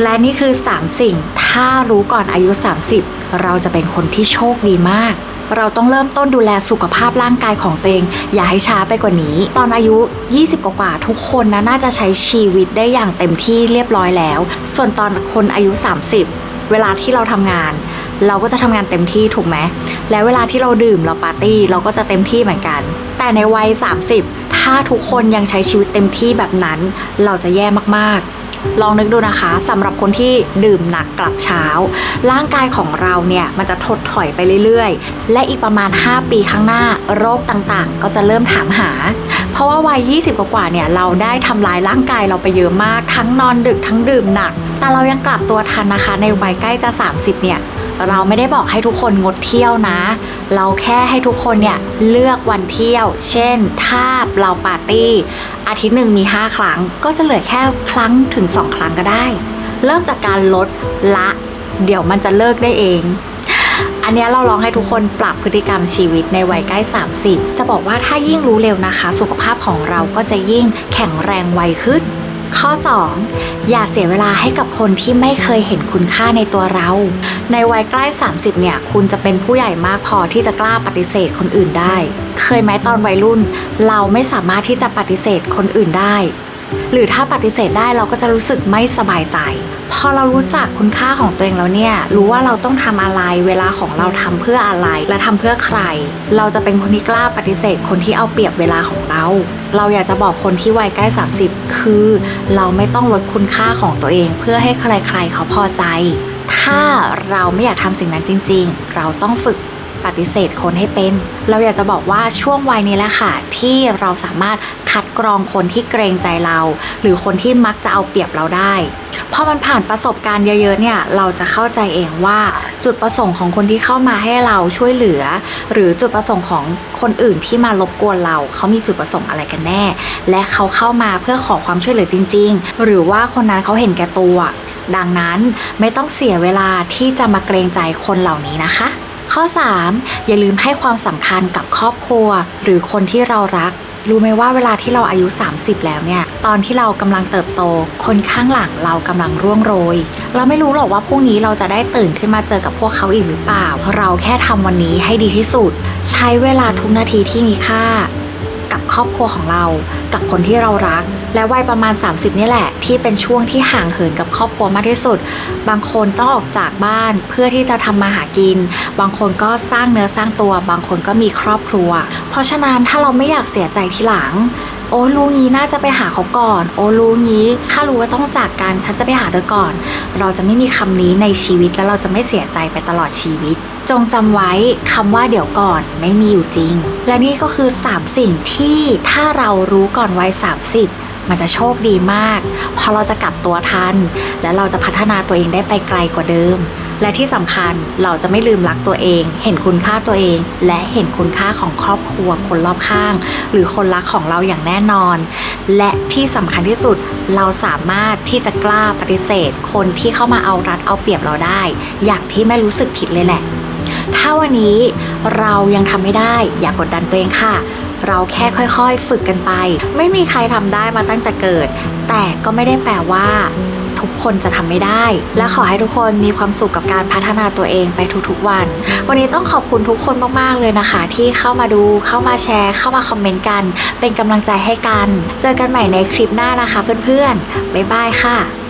และนี่คือ 3 สิ่ง ถ้ารู้ก่อนอายุ 30 เราจะเป็นคนที่โชคดีมาก เราต้องเริ่มต้นดูแลสุขภาพร่างกายของตัวเอง อย่าให้ช้าไปกว่านี้ ตอนอายุ 20 กว่า ทุกคนนะน่าจะใช้ชีวิตได้อย่างเต็มที่เรียบร้อยแล้ว ส่วนตอนคนอายุ 30 เวลาที่เราทำงาน เราก็จะทำงานเต็มที่ถูกไหม แล้วเวลาที่เราดื่มเราปาร์ตี้เราก็จะเต็มที่เหมือนกัน แต่ในวัย 30 ถ้าทุกคนยังใช้ชีวิตเต็มที่แบบนั้น เราจะแย่มากๆ ลองนึกดูนะคะสำหรับคนที่ดื่มหนักกลับเช้า ร่างกายของเราเนี่ยมันจะถดถอยไปเรื่อยๆ และอีกประมาณ 5 ปีข้างหน้าโรคต่างๆ ก็จะเริ่มถามหา เพราะว่าวัย 20 กว่าเนี่ยเราได้ทำลายร่างกายเราไปเยอะมาก ทั้งนอนดึกทั้งดื่มหนัก แต่เรายังกลับตัวทันนะคะในวัยใกล้จะ 30 เนี่ย เราไม่ได้บอกให้ทุกคนงดเที่ยวนะ เราแค่ให้ทุกคนเนี่ยเลือกวันเที่ยว เช่น ถ้าเราปาร์ตี้ อาทิตย์หนึ่งมี 5 ครั้ง ก็จะเหลือแค่ครั้งถึง 2 ครั้งก็ได้ เริ่มจากการลดละ เดี๋ยวมันจะเลิกได้เองอันนี้เราลองให้ทุกคนปรับพฤติกรรมชีวิตในวัยใกล้ 30 จะบอกว่าถ้ายิ่งรู้เร็วนะคะ สุขภาพของเราก็จะยิ่งแข็งแรงไวขึ้น ข้อ 2 อย่าเสียเวลาให้กับคนที่ไม่เคยเห็นคุณค่าในตัวเรา ในวัยใกล้ 30 เนี่ย คุณจะเป็นผู้ใหญ่มากพอที่จะกล้าปฏิเสธคนอื่นได้ เคยไหมตอนวัยรุ่น เราไม่สามารถที่จะปฏิเสธคนอื่นได้ หรือถ้าปฏิเสธได้เราก็จะรู้สึกไม่สบายใจ พอเรารู้จักคุณค่าของตัวเองแล้วเนี่ย รู้ว่าเราต้องทำอะไร เวลาของเราทำเพื่ออะไร และทำเพื่อใคร เราจะเป็นคนที่กล้าปฏิเสธ คนที่เอาเปรียบเวลาของเรา เราอยากจะบอกคนที่วัยใกล้ 30 คือ เราไม่ต้องลดคุณค่าของตัวเอง เพื่อให้ใครๆเขาพอใจ ถ้าเราไม่อยากทำสิ่งนั้นจริง ๆ เราต้องฝึก ปฏิเสธคนให้เป็น เราอยากจะบอกว่าช่วงวัยนี้แหละค่ะ ที่เราสามารถคัดกรองคนที่เกรงใจเรา หรือคนที่มักจะเอาเปรียบเราได้พอมันผ่านประสบการณ์เยอะๆเนี่ยเราจะเข้าใจเองว่าจุดประสงค์ของคนที่เข้ามาให้เราช่วยเหลือ หรือจุดประสงค์ของคนอื่นที่มารบกวนเราเขามีจุดประสงค์อะไรกันแน่ และเขาเข้ามาเพื่อขอความช่วยเหลือจริง ๆ หรือว่าคนนั้นเขาเห็นแก่ตัว ดังนั้นไม่ต้องเสียเวลาที่จะมาเกรงใจคนเหล่านี้นะคะ ข้อ 3 อย่าลืมให้ความสำคัญกับครอบครัว หรือคนที่เรารักรู้ไหมว่าเวลาที่เราอายุ 30 แล้วเนี่ย ตอนที่เรากำลังเติบโต คนข้างหลังเรากำลังร่วงโรย เราไม่รู้หรอกว่าพรุ่งนี้เราจะได้ตื่นขึ้นมาเจอกับพวกเขาอีกหรือเปล่าเราแค่ทำวันนี้ให้ดีที่สุด ใช้เวลาทุกนาทีที่มีค่า ครอบครัวของเรา กับคนที่เรารัก และวัยประมาณ 30 นี่แหละ ที่เป็นช่วงที่ห่างเหินกับครอบครัวมากที่สุด บางคนต้องออกจากบ้านเพื่อที่จะทำมาหากิน บางคนก็สร้างเนื้อสร้างตัว บางคนก็มีครอบครัว เพราะฉะนั้นถ้าเราไม่อยากเสียใจทีหลัง โอ้รู้งี้น่าจะไปหาเขาก่อน โอ้รู้งี้ ถ้ารู้ว่าต้องจากกันฉันจะไปหาเธอก่อน เราจะไม่มีคำนี้ในชีวิตและเราจะไม่เสียใจไปตลอดชีวิต จงจำไว้คำว่าเดี๋ยวก่อนไม่มีอยู่จริง และนี่ก็คือ 3 สิ่งที่ถ้าเรารู้ก่อนวัย30มันจะโชคดีมากพราะเราจะกลับตัวทัน และเราจะพัฒนาตัวเองได้ไปไกลกว่าเดิม และที่สำคัญเราจะไม่ลืมรักตัวเอง เห็นคุณค่าตัวเอง และเห็นคุณค่าของครอบครัวคนรอบข้าง หรือคนรักของเราอย่างแน่นอน และที่สำคัญที่สุดเราสามารถที่จะกล้าปฏิเสธ คนที่เข้ามาเอารัดเอาเปรียบเราได้ อย่างที่ไม่รู้สึกผิดเลยแหละ ถ้าวันนี้เรายังทำไม่ได้อย่ากกดดันตัวเองค่ะเราแค่ค่อยๆ ฝึกกันไป ไม่มีใครทำได้มาตั้งแต่เกิด แต่ก็ไม่ได้แปลว่า ทุกคนจะทำไม่ได้ และขอให้ทุกคนมีความสุขกับการพัฒนาตัวเองไปทุกๆวัน วันนี้ต้องขอบคุณทุกคนมากๆเลยนะคะ ที่เข้ามาดูเข้ามาแชร์ เข้ามาคอมเมนต์กัน เป็นกำลังใจให้กัน เจอกันใหม่ในคลิปหน้านะคะเพื่อนๆบ๊ายบายค่ะ